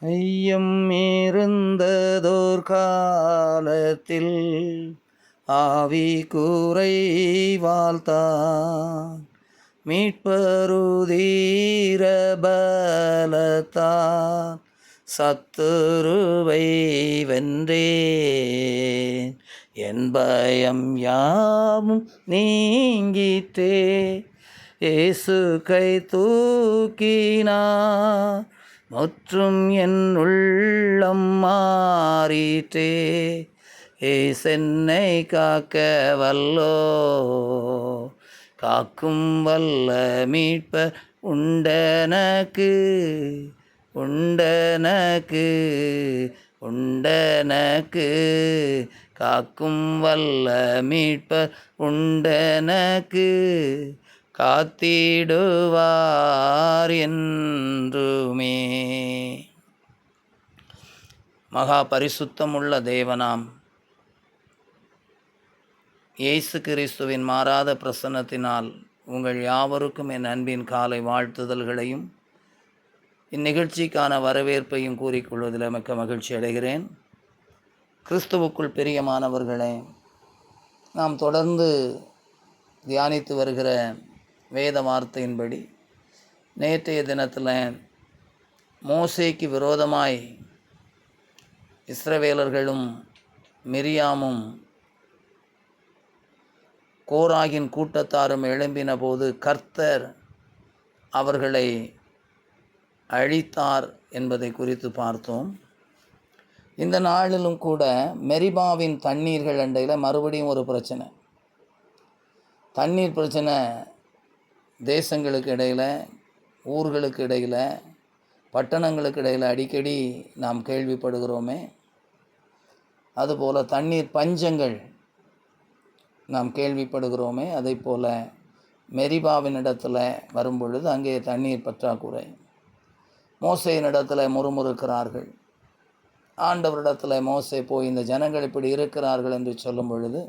ஐயம் இருந்ததோர் காலத்தில் ஆவி கூரை வாழ்த்தான். மீட்பருதீர பலத்தான். சத்துருவை வென்றேன். என் பயம் யாவும் நீங்கித்தே இயேசு கை தூக்கினா முற்றும் என் உள்ளம் மாறிட்டே ஏ சென்னை காக்க வல்லோ காக்கும் வல்ல மீட்பர் உண்டனக்கு உண்டனக்கு உண்டனக்கு காக்கும் வல்ல மீட்பர் உண்டனக்கு காத்திடுவார் என்றுமே. மகா பரிசுத்தமுள்ள தேவனாம். இயேசு கிறிஸ்துவின் மாறாத பிரசன்னத்தினால் உங்கள் யாவருக்கும் என் அன்பின் காலை வாழ்த்துதல்களையும் இந்நிகழ்ச்சிக்கான வரவேற்பையும் கூறிக்கொள்வதில் மிக்க மகிழ்ச்சி அடைகிறேன். கிறிஸ்துவுக்குள் பிரியமானவர்களே நாம் தொடர்ந்து தியானித்து வருகிற வேத வார்த்தையின்படி நேற்றைய தினத்தில் மோசேக்கு விரோதமாய் இஸ்ரவேலர்களும் மிரியாமும் கோராகின் கூட்டத்தாரும் எழும்பின போது கர்த்தர் அவர்களை அழித்தார் என்பதை குறித்து பார்த்தோம். இந்த நாளிலும் கூட மெரிபாவின் தண்ணீர்கள் அண்டையில் மறுபடியும் ஒரு பிரச்சனை. தண்ணீர் பிரச்சனை தேசங்களுக்கு இடையில் ஊர்களுக்கு இடையில் பட்டணங்களுக்கு இடையில் அடிக்கடி நாம் கேள்விப்படுகிறோமே அதுபோல் தண்ணீர் பஞ்சங்கள் நாம் கேள்விப்படுகிறோமே அதை போல் மெரிபாவின் இடத்துல வரும்பொழுது அங்கே தண்ணீர் பற்றாக்குறை. மோசையின் இடத்துல முறுமுறுக்கிறார்கள். ஆண்டவரிடத்தில் மோசை போய் இந்த ஜனங்கள் இப்படி இருக்கிறார்கள் என்று சொல்லும் பொழுது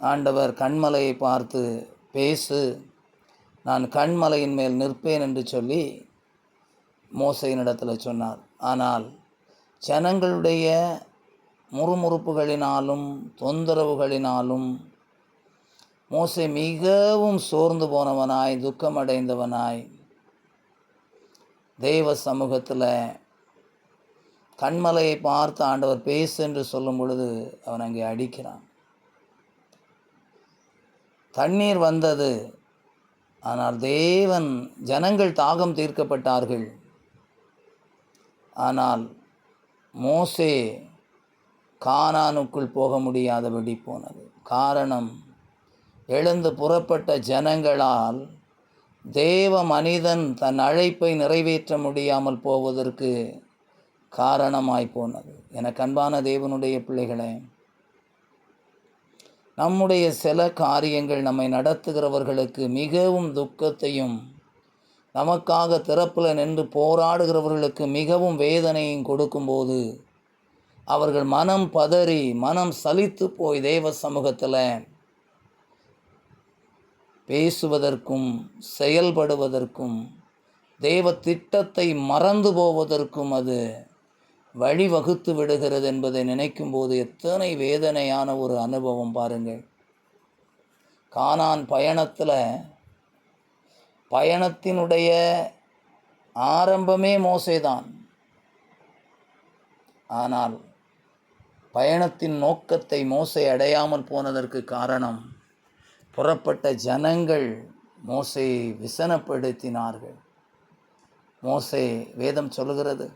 ஆண்டவர் கண்மலையை பார்த்து பேசு நான் கண்மலையின் மேல் நிற்பேன் என்று சொல்லி மோசையினிடத்தில் சொன்னார். ஆனால் ஜனங்களுடைய முறுமுறுப்புகளினாலும் தொந்தரவுகளினாலும் மோசை மிகவும் சோர்ந்து போனவனாய் துக்கமடைந்தவனாய் தெய்வ சமூகத்தில் கண்மலையை பார்த்து ஆண்டவர் பேசு என்று சொல்லும் பொழுது அவன் அங்கே அடிக்கிறான். தண்ணீர் வந்தது. ஆனால் தேவன் ஜனங்கள் தாகம் தீர்க்கப்பட்டார்கள். ஆனால் மோசே கானானுக்குள் போக முடியாதபடி போனது. காரணம் எழுந்து புறப்பட்ட ஜனங்களால் தேவ மனிதன் தன் அழைப்பை நிறைவேற்ற முடியாமல் போவதற்கு காரணமாய் போனது. என கண்பான தேவனுடைய பிள்ளைகளே நம்முடைய சில காரியங்கள் நம்மை நடத்துகிறவர்களுக்கு மிகவும் துக்கத்தையும் நமக்காக திறப்பில் நின்று போராடுகிறவர்களுக்கு மிகவும் வேதனையும் கொடுக்கும்போது அவர்கள் மனம் பதறி மனம் சலித்து போய் தேவ சமூகத்தில் பேசுவதற்கும் செயல்படுவதற்கும் தெய்வ திட்டத்தை மறந்து போவதற்கும் அது வழிவகுத்து விடுகிறது என்பதை நினைக்கும் போது எத்தனை வேதனையான ஒரு அனுபவம் பாருங்கள். கானான் பயணத்தில் பயணத்தினுடைய ஆரம்பமே மோசைதான். ஆனால் பயணத்தின் நோக்கத்தை மோசை அடையாமல் போனதற்கு காரணம் புறப்பட்ட ஜனங்கள் மோசையை விசனப்படுத்தினார்கள். மோசை வேதம் சொல்லுகிறது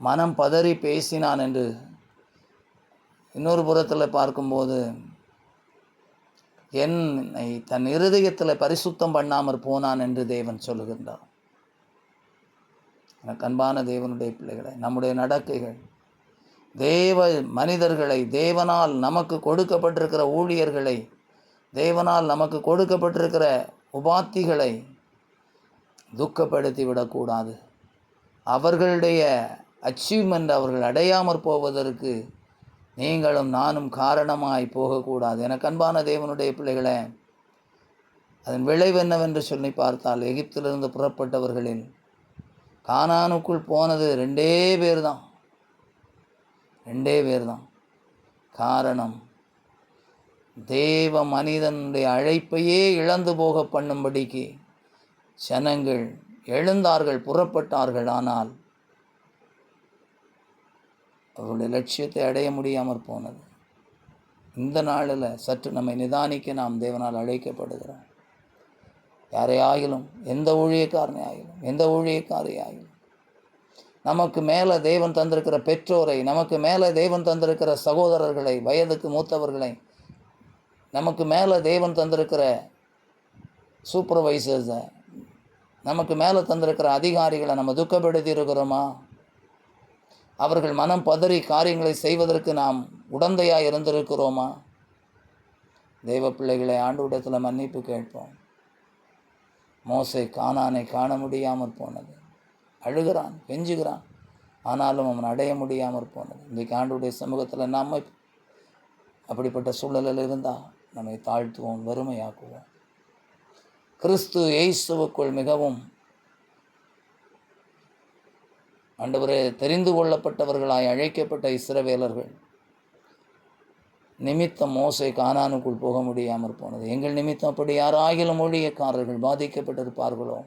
மனம் பதறி பேசினான் என்று இன்னொரு புறத்தில் பார்க்கும்போது என்னை தன் இருதயத்தில் பரிசுத்தம் பண்ணாமற் போனான் என்று தேவன் சொல்லுகின்றார். எனக்கு அன்பான தேவனுடைய பிள்ளைகளை நம்முடைய நடக்கைகள் தேவ மனிதர்களை தேவனால் நமக்கு கொடுக்கப்பட்டிருக்கிற ஊழியர்களை தேவனால் நமக்கு கொடுக்கப்பட்டிருக்கிற உபாத்திகளை துக்கப்படுத்தி விடக்கூடாது அவர்களுடைய அச்சீவ்மெண்ட் அவர்கள் அடையாமற் போவதற்கு நீங்களும் நானும் காரணமாய் போகக்கூடாது. என கண்பான தேவனுடைய பிள்ளைகளே அதன் விளைவு என்னவென்று சொல்லி பார்த்தால் எகிப்திலிருந்து புறப்பட்டவர்களில் கானானுக்குள் போனது ரெண்டே பேர் தான் ரெண்டே பேர் தான் காரணம் தேவ மனிதனுடைய அழைப்பையே இழந்து போக பண்ணும்படிக்கு ஜனங்கள் எழுந்தார்கள் புறப்பட்டார்கள். ஆனால் அவருடைய லட்சியத்தை அடைய முடியாமற் போனது. இந்த நாளில் சற்று நம்மை நிதானிக்க நாம் தேவனால் அழைக்கப்படுகிறோம். யாரையாகிலும் எந்த ஊழியக்காரனே ஆகிலும் எந்த ஊழியக்காரே ஆகிலும் நமக்கு மேலே தேவன் தந்திருக்கிற பெற்றோரை நமக்கு மேலே தேவன் தந்திருக்கிற சகோதரர்களை வயதுக்கு மூத்தவர்களை நமக்கு மேலே தேவன் தந்திருக்கிற சூப்பர்வைசர்ஸை நமக்கு மேலே தந்திருக்கிற அதிகாரிகளை நம்ம துக்கப்படுத்தி இருக்கிறோமா? அவர்கள் மனம் பதறி காரியங்களை செய்வதற்கு நாம் உடந்தையாக இருந்திருக்கிறோமா? தெய்வ பிள்ளைகளை ஆண்டுவிடத்தில் மன்னிப்பு கேட்போம். மோசை காணானை காண முடியாமற் போனது. அழுகிறான் கெஞ்சுகிறான். ஆனாலும் அவன் அடைய முடியாமற் போனது. இன்றைக்கு ஆண்டுடைய சமூகத்தில் நாம் அப்படிப்பட்ட சூழலில் இருந்தால் நம்மை தாழ்த்துவோம் வறுமையாக்குவோம். கிறிஸ்து எய்சுவுக்குள் மிகவும் ஆண்டவரே தெரிந்து கொள்ளப்பட்டவர்களாய் அழைக்கப்பட்ட இஸ்ரவேலர்கள் நிமித்தம் மோசை கானானுக்குள் போக முடியாமற் போனது. எங்கள் நிமித்தம் அப்படி யாராகிலும் ஊழியக்காரர்கள் பாதிக்கப்பட்டிருப்பார்களோ?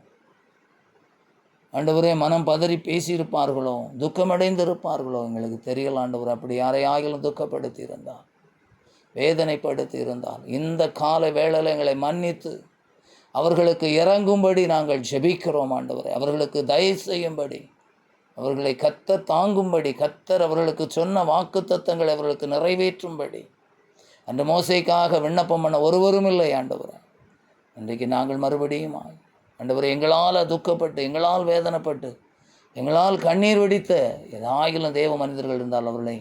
ஆண்டவரே மனம் பதறி பேசியிருப்பார்களோ? துக்கமடைந்திருப்பார்களோ? எங்களுக்கு தெரியல ஆண்டவர் அப்படி யாரையாகிலும் துக்கப்படுத்தி இருந்தால் வேதனைப்படுத்தி இருந்தால் இந்த கால வேளையில் எங்களை மன்னித்து அவர்களுக்கு இறங்கும்படி நாங்கள் ஜெபிக்கிறோம் ஆண்டவரை. அவர்களுக்கு தயவு செய்யும்படி அவர்களை கத்த தாங்கும்படி கத்தர் அவர்களுக்கு சொன்ன வாக்கு தத்தங்களை அவர்களுக்கு நிறைவேற்றும்படி. அந்த மோசைக்காக விண்ணப்பம் பண்ண ஒருவரும் இல்லை ஆண்டவரை. இன்றைக்கு நாங்கள் மறுபடியும் ஆண்டவரை எங்களால் துக்கப்பட்டு எங்களால் வேதனைப்பட்டு எங்களால் கண்ணீர் வெடித்த ஏதாகிலும் தேவ மனிதர்கள் இருந்தால் அவர்களை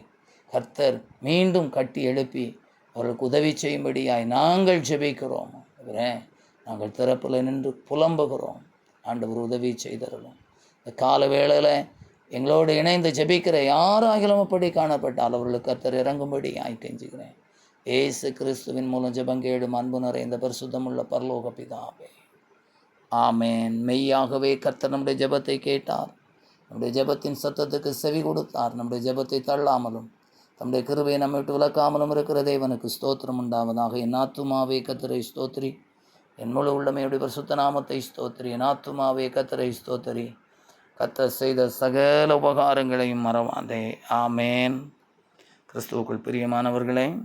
கர்த்தர் மீண்டும் கட்டி எழுப்பி அவர்களுக்கு உதவி செய்யும்படியாய் நாங்கள் ஜெபிக்கிறோம். அவரே நாங்கள் திறப்பில் நின்று புலம்புகிறோம். ஆண்டவர் உதவி செய்தரலும் இந்த கால வேளையில் எங்களோடு இணைந்து ஜெபிக்கிற யாராகிலும் அப்படி காணப்பட்டால் அவர்களுக்கு கர்த்தர் இறங்கும்படி ஆய் கெஞ்சுகிறேன். ஏசு கிறிஸ்துவின் மூலம் ஜெபங்கேடும் அன்பு நிறைந்த பரிசுத்தமுள்ள பரலோக பிதாவே. ஆமேன். மெய்யாகவே கர்த்தர் நம்முடைய ஜெபத்தை கேட்டார். நம்முடைய ஜெபத்தின் சத்தத்துக்கு செவி கொடுத்தார். நம்முடைய ஜெபத்தை தள்ளாமலும் தம்முடைய கிருபையை நம்மை விட்டு விளக்காமலும் இருக்கிற தேவனுக்கு ஸ்தோத்திரம் உண்டாவதாக. என் ஆத்துமாவே கத்திரை ஸ்தோத்திரி. என் முழு உள்ளமையுடைய பரிசுத்த நாமத்தை ஸ்தோத்திரி. என் ஆத்துமாவே கத்திரை ஸ்தோத்திரி. கத்த செய்த சகல உபகாரங்களையும் மறவாதே. ஆமேன். கிறிஸ்துவுக்குள் பிரியமானவர்களே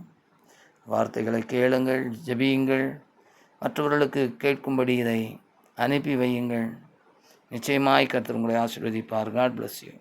வார்த்தைகளை கேளுங்கள் ஜெபியுங்கள். மற்றவர்களுக்கு கேட்கும்படி இதை அனுப்பி வையுங்கள். நிச்சயமாய் கத்தர் உங்களை ஆசீர்வதிப்பார். God bless you